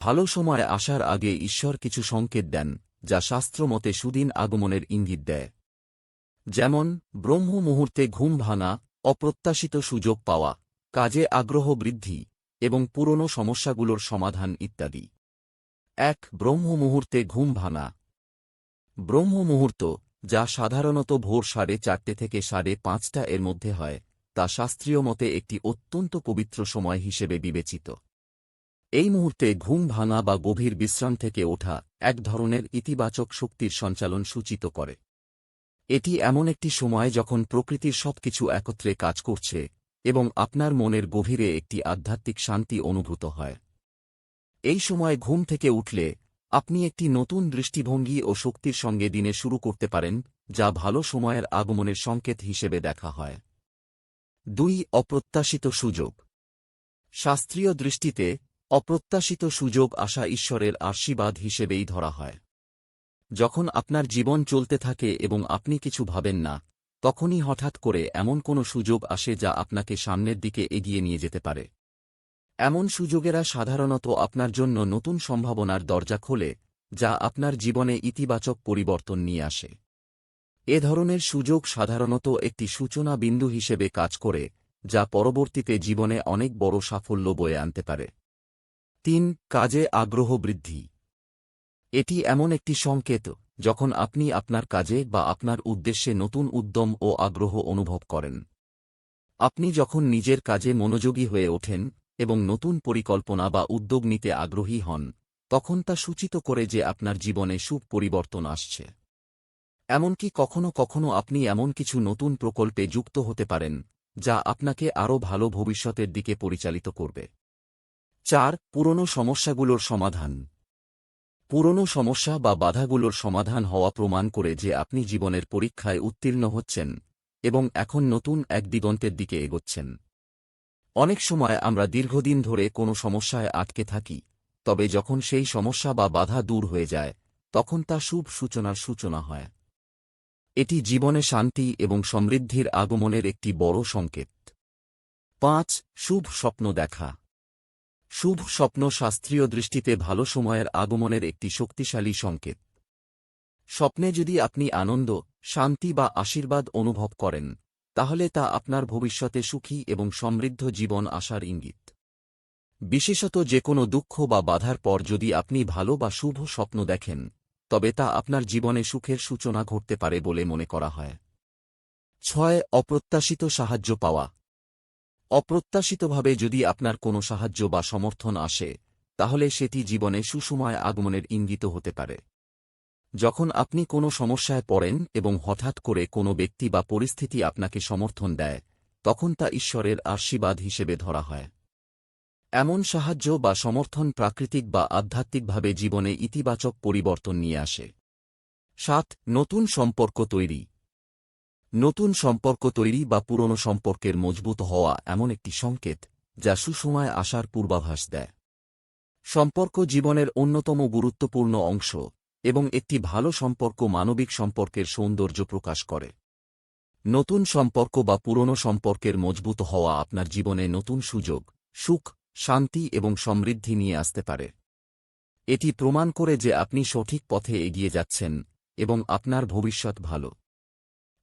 ভালো সময় আসার আগে ঈশ্বর কিছু সংকেত দেন, যা শাস্ত্রমতে সুদিন আগমনের ইঙ্গিত দেয়। যেমন, ব্রহ্ম মুহূর্তে ঘুম ভাঙা, অপ্রত্যাশিত সুযোগ পাওয়া, কাজে আগ্রহ বৃদ্ধি, এবং পুরনো সমস্যাগুলোর সমাধান ইত্যাদি। এক, ব্রহ্ম মুহূর্তে ঘুম ভাঙা। ব্রহ্ম মুহূর্ত, যা সাধারণত ভোর সাড়ে চারটে থেকে সাড়ে পাঁচটা এর মধ্যে হয়, তা শাস্ত্রীয় মতে একটি অত্যন্ত পবিত্র সময় হিসেবে বিবেচিত। এই মুহূর্তে ঘুম ভাঙা বা গভীর বিশ্রাম থেকে ওঠা এক ধরনের ইতিবাচক শক্তির সঞ্চালন সূচিত করে। এটি এমন একটি সময় যখন প্রকৃতির সবকিছু একত্রে কাজ করছে এবং আপনার মনের গভীরে একটি আধ্যাত্মিক শান্তি অনুভূত হয়। এই সময় ঘুম থেকে উঠলে আপনি একটি নতুন দৃষ্টিভঙ্গি ও শক্তির সঙ্গে দিনে শুরু করতে পারেন, যা ভালো সময়ের আগমনের সংকেত হিসেবে দেখা হয়। দুই, অপ্রত্যাশিত সুযোগ। শাস্ত্রীয় দৃষ্টিতে অপ্রত্যাশিত সুযোগ আসা ঈশ্বরের আশীর্বাদ হিসেবেই ধরা হয়। যখন আপনার জীবন চলতে থাকে এবং আপনি কিছু ভাবেন না, তখনই হঠাৎ করে এমন কোনো সুযোগ আসে যা আপনাকে সামনের দিকে এগিয়ে নিয়ে যেতে পারে। এমন সুযোগেরা সাধারণত আপনার জন্য নতুন সম্ভাবনার দরজা খোলে, যা আপনার জীবনে ইতিবাচক পরিবর্তন নিয়ে আসে। এ ধরনের সুযোগ সাধারণত একটি সূচনা বিন্দু হিসেবে কাজ করে, যা পরবর্তীতে জীবনে অনেক বড় সাফল্য বয়ে আনতে পারে। তিন, কাজে আগ্রহ বৃদ্ধি। এটি এমন একটি সংকেত, যখন আপনি আপনার কাজে বা আপনার উদ্দেশ্যে নতুন উদ্যম ও আগ্রহ অনুভব করেন। আপনি যখন নিজের কাজে মনোযোগী হয়ে ওঠেন এবং নতুন পরিকল্পনা বা উদ্যোগ নিতে আগ্রহী হন, তখন তা সূচিত করে যে আপনার জীবনে সুখ পরিবর্তন আসছে। এমনকি কখনো কখনো আপনি এমন কিছু নতুন প্রকল্পে যুক্ত হতে পারেন, যা আপনাকে আরও ভালো ভবিষ্যতের দিকে পরিচালিত করবে। চার, পুরনো সমস্যাগুলোর সমাধান। পুরনো সমস্যা বা বাধাগুলোর সমাধান হওয়া প্রমাণ করে যে আপনি জীবনের পরীক্ষায় উত্তীর্ণ হচ্ছেন এবং এখন নতুন এক দিগন্তের দিকে এগোচ্ছেন। অনেক সময় আমরা দীর্ঘদিন ধরে কোনো সমস্যায় আটকে থাকি, তবে যখন সেই সমস্যা বা বাধা দূর হয়ে যায়, তখন তা শুভ সূচনার সূচনা হয়। এটি জীবনে শান্তি এবং সমৃদ্ধির আগমনের একটি বড় সংকেত। পাঁচ, শুভ স্বপ্ন দেখা। শুভ স্বপ্ন শাস্ত্রীয় দৃষ্টিতে ভালো সময়ের আগমনের একটি শক্তিশালী সংকেত। স্বপ্নে যদি আপনি আনন্দ, শান্তি বা আশীর্বাদ অনুভব করেন, তাহলে তা আপনার ভবিষ্যতে সুখী এবং সমৃদ্ধ জীবন আসার ইঙ্গিত। বিশেষত যে কোনো দুঃখ বা বাধার পর যদি আপনি ভালো বা শুভ স্বপ্ন দেখেন, তবে তা আপনার জীবনে সুখের সূচনা ঘটতে পারে বলে মনে করা হয়। ছয়, অপ্রত্যাশিত সাহায্য পাওয়া। অপ্রত্যাশিতভাবে যদি আপনার কোনো সাহায্য বা সমর্থন আসে, তাহলে সেটি জীবনে সুসময় আগমনের ইঙ্গিত হতে পারে। যখন আপনি কোনো সমস্যায় পড়েন এবং হঠাৎ করে কোনো ব্যক্তি বা পরিস্থিতি আপনাকে সমর্থন দেয়, তখন তা ঈশ্বরের আশীর্বাদ হিসেবে ধরা হয়। এমন সাহায্য বা সমর্থন প্রাকৃতিক বা আধ্যাত্মিকভাবে জীবনে ইতিবাচক পরিবর্তন নিয়ে আসে। সাত, নতুন সম্পর্ক তৈরি। নতুন সম্পর্ক তৈরি বা পুরনো সম্পর্কের মজবুত হওয়া এমন একটি সংকেত যা সুসময় আসার পূর্বাভাস দেয়। সম্পর্ক জীবনের অন্যতম গুরুত্বপূর্ণ অংশ এবং একটি ভালো সম্পর্ক মানবিক সম্পর্কের সৌন্দর্য প্রকাশ করে। নতুন সম্পর্ক বা পুরনো সম্পর্কের মজবুত হওয়া আপনার জীবনে নতুন সুযোগ, সুখ, শান্তি এবং সমৃদ্ধি নিয়ে আসতে পারে। এটি প্রমাণ করে যে আপনি সঠিক পথে এগিয়ে যাচ্ছেন এবং আপনার ভবিষ্যৎ ভালো।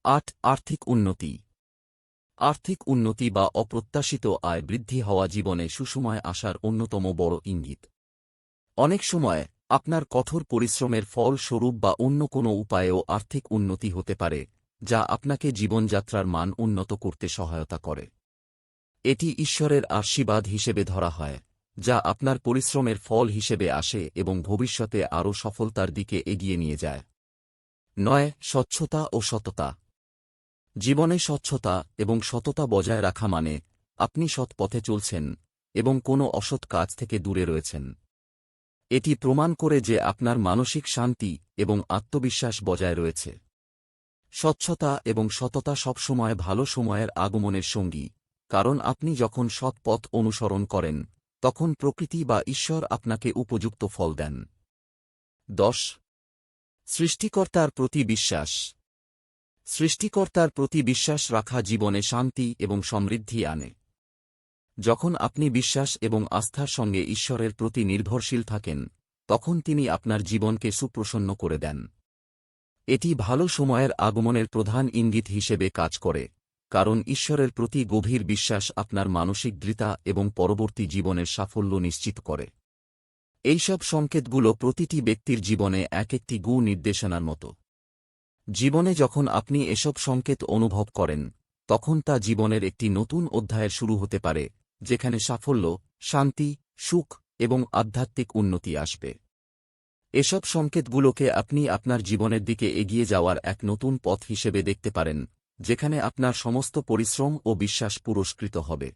আট, আর্থিক উন্নতি। আর্থিক উন্নতি বা অপ্রত্যাশিত আয় বৃদ্ধি হওয়া জীবনে সুসময় আসার অন্যতম বড় ইঙ্গিত। অনেক সময় আপনার কঠোর পরিশ্রমের ফল স্বরূপ বা অন্য কোনো উপায়েও আর্থিক উন্নতি হতে পারে, যা আপনাকে জীবনযাত্রার মান উন্নত করতে সহায়তা করে। এটি ঈশ্বরের আশীর্বাদ হিসেবে ধরা হয়, যা আপনার পরিশ্রমের ফল হিসেবে আসে এবং ভবিষ্যতে আরও সফলতার দিকে এগিয়ে নিয়ে যায়। নয়, স্বচ্ছতা ও সততা। জীবনে স্বচ্ছতা এবং সততা বজায় রাখা মানে আপনি সৎ পথে চলছেন এবং কোনো অসৎ কাজ থেকে দূরে রয়েছেন। এটি প্রমাণ করে যে আপনার মানসিক শান্তি এবং আত্মবিশ্বাস বজায় রয়েছে। স্বচ্ছতা এবং সততা সবসময় ভালো সময়ের আগমনের সঙ্গী, কারণ আপনি যখন সৎ পথ অনুসরণ করেন, তখন প্রকৃতি বা ঈশ্বর আপনাকে উপযুক্ত ফল দেন। দশ, সৃষ্টিকর্তার প্রতি বিশ্বাস। সৃষ্টিকর্তার প্রতি বিশ্বাস রাখা জীবনে শান্তি এবং সমৃদ্ধি আনে। যখন আপনি বিশ্বাস এবং আস্থার সঙ্গে ঈশ্বরের প্রতি নির্ভরশীল থাকেন, তখন তিনি আপনার জীবনকে সুপ্রসন্ন করে দেন। এটি ভালো সময়ের আগমনের প্রধান ইঙ্গিত হিসেবে কাজ করে, কারণ ঈশ্বরের প্রতি গভীর বিশ্বাস আপনার মানসিক দৃতা এবং পরবর্তী জীবনের সাফল্য নিশ্চিত করে। এইসব সংকেতগুলো প্রতিটি ব্যক্তির জীবনে এক একটি গু নির্দেশনার মতো। জীবনে যখন আপনি এসব সংকেত অনুভব করেন, তখন তা জীবনের একটি নতুন অধ্যায়ের শুরু হতে পারে, যেখানে সাফল্য, শান্তি, সুখ এবং আধ্যাত্মিক উন্নতি আসবে। এসব সংকেতগুলোকে আপনি আপনার জীবনের দিকে এগিয়ে যাওয়ার এক নতুন পথ হিসেবে দেখতে পারেন, যেখানে আপনার সমস্ত পরিশ্রম ও বিশ্বাস পুরস্কৃত হবে।